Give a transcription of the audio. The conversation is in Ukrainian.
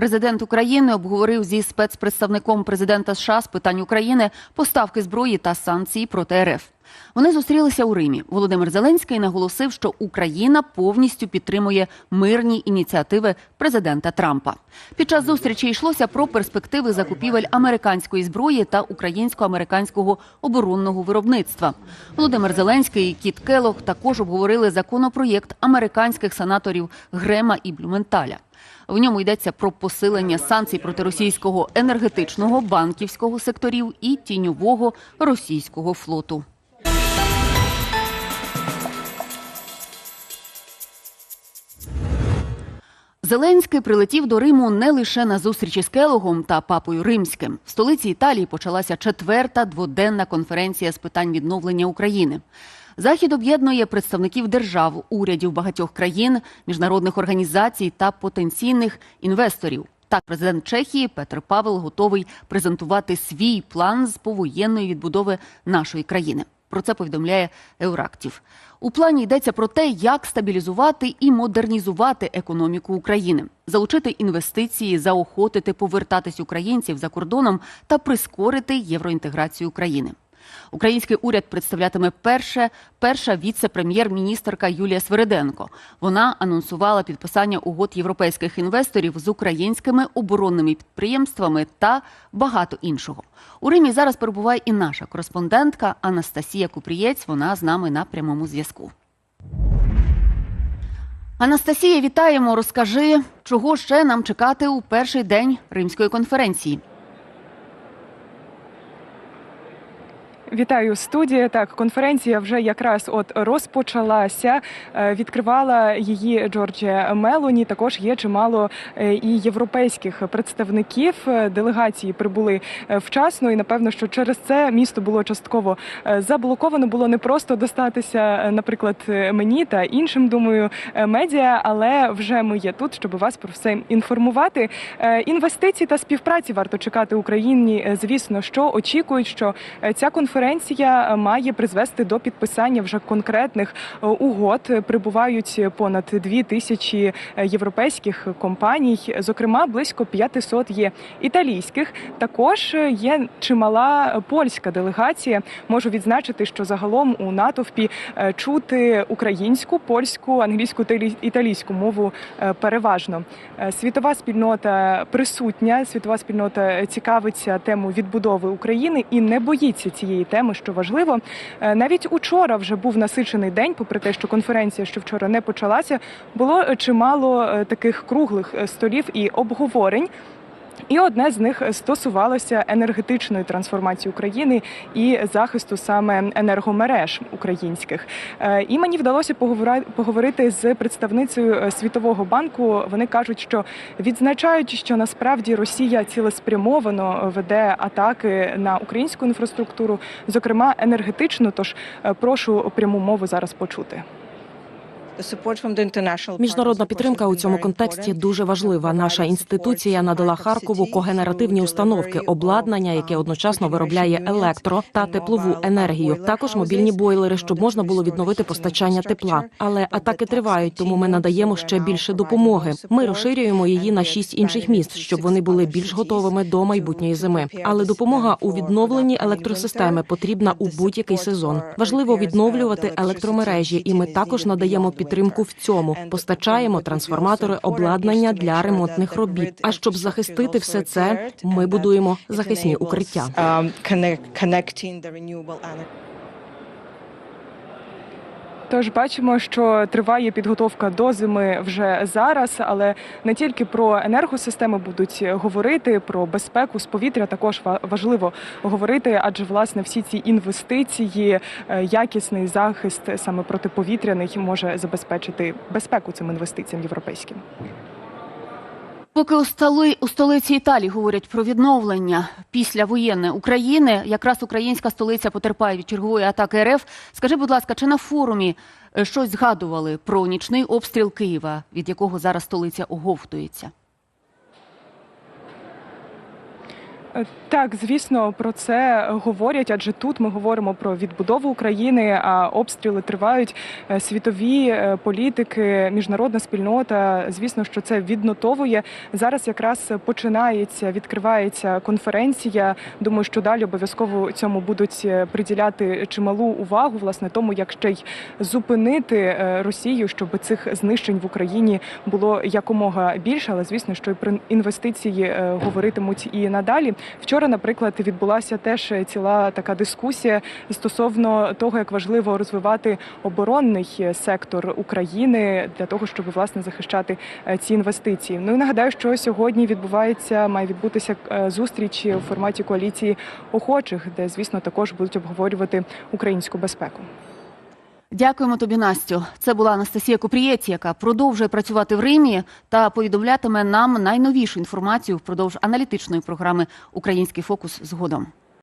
Президент України обговорив зі спецпредставником президента США з питань України поставки зброї та санкцій проти РФ. Вони зустрілися у Римі. Володимир Зеленський наголосив, що Україна повністю підтримує мирні ініціативи президента Трампа. Під час зустрічі йшлося про перспективи закупівель американської зброї та українсько-американського оборонного виробництва. Володимир Зеленський і Кіт Келох також обговорили законопроєкт американських сенаторів Грема і Блюменталя. В ньому йдеться про посилення санкцій проти російського енергетичного, банківського секторів і тіньового російського флоту. Зеленський прилетів до Риму не лише на зустрічі з Келогом та папою римським. В столиці Італії почалася четверта дводенна конференція з питань відновлення України. Захід об'єднує представників держав, урядів багатьох країн, міжнародних організацій та потенційних інвесторів. Так, президент Чехії Петр Павел готовий презентувати свій план з повоєнної відбудови нашої країни. Про це повідомляє Еурактів. У плані йдеться про те, як стабілізувати і модернізувати економіку України, залучити інвестиції, заохотити повертатись українців за кордоном та прискорити євроінтеграцію України. Український уряд представлятиме перше перша віце-прем'єр-міністерка Юлія Свериденко. Вона анонсувала підписання угод європейських інвесторів з українськими оборонними підприємствами та багато іншого. У Римі зараз перебуває і наша кореспондентка Анастасія Купрієць. Вона з нами на прямому зв'язку. Анастасія, вітаємо. Розкажи, чого ще нам чекати у перший день римської конференції. Вітаю студія. Так, конференція вже якраз от розпочалася. Е, Відкривала її Джорджія Мелоні. Також є чимало е, і європейських представників. Е, Делегації прибули вчасно, і напевно, що через це місто було частково заблоковано. Було не просто достатися, наприклад, мені та іншим, думаю, медіа, але вже ми є тут, щоб вас про все інформувати. Інвестицій та співпраці варто чекати Україні. Звісно, що очікують, що ця конференція е, має призвести до підписання вже конкретних е, угод. Прибувають понад дві тисячі е, європейських компаній, зокрема близько 500 є італійських. Також є чимала польська делегація. Можу відзначити, що загалом у натовпі чути українську, польську, англійську та італійську мову переважно. Світова спільнота присутня, світова спільнота цікавиться темою відбудови України і не боїться цієї теми, що важливо. Е, Навіть учора вже був насичений день, попри те, що конференція, що вчора не почалася, було е, чимало е, таких круглих столів і обговорень. І одне з них стосувалося енергетичної трансформації України і захисту саме енергомереж українських. Е, І мені вдалося поговорити з представницею е, Світового банку. Вони кажуть, що відзначають, що насправді Росія цілеспрямовано веде атаки на українську інфраструктуру, зокрема енергетичну. Тож е, прошу пряму мову зараз почути. Міжнародна підтримка у цьому контексті дуже важлива. Наша інституція надала Харкову когенеративні установки, обладнання, яке одночасно виробляє електро та теплову енергію. Також мобільні бойлери, щоб можна було відновити постачання тепла. Але атаки тривають, тому ми надаємо ще більше допомоги. Ми розширюємо її на шість інших міст, щоб вони були більш готовими до майбутньої зими. Але допомога у відновленні електросистеми потрібна у будь-який сезон. Важливо відновлювати електромережі, і ми також надаємо підтримку в цьому. Постачаємо трансформатори, обладнання для ремонтних робіт. А щоб захистити все це, ми будуємо захисні укриття. Тож бачимо, що триває підготовка до зими вже зараз, але не тільки про енергосистеми будуть говорити, про безпеку з повітря також важливо говорити, адже власне всі ці інвестиції, е, якісний захист саме протиповітряний може забезпечити безпеку цим інвестиціям європейським. Поки у столи у столиці Італії говорять про відновлення після воєнної України, якраз українська столиця потерпає від чергової атаки РФ. Скажи, будь ласка, чи на форумі е, щось згадували про нічний обстріл Києва, від якого зараз столиця оговтується? Так, звісно, про це говорять, адже тут ми говоримо про відбудову України, а обстріли тривають Е, світові е, політики, міжнародна спільнота. Звісно, що це віднотовує. Зараз якраз починається, відкривається конференція. Думаю, що далі обов'язково цьому будуть е, приділяти чималу увагу, власне, тому як ще й зупинити е, Росію, щоб цих знищень в Україні було якомога більше. Але звісно, що і про інвестиції е, говоритимуть і надалі. Вчора, наприклад, відбулася теж ціла така дискусія стосовно того, як важливо розвивати оборонний сектор України для того, щоб власне захищати е, ці інвестиції. Ну і нагадаю, що сьогодні відбувається, має відбутися е, зустріч у форматі коаліції охочих, де звісно також будуть обговорювати українську безпеку. Дякуємо тобі, Настю. Це була Анастасія Купрієць, яка продовжує працювати в Римі та повідомлятиме нам найновішу інформацію впродовж аналітичної програми Український фокус згодом.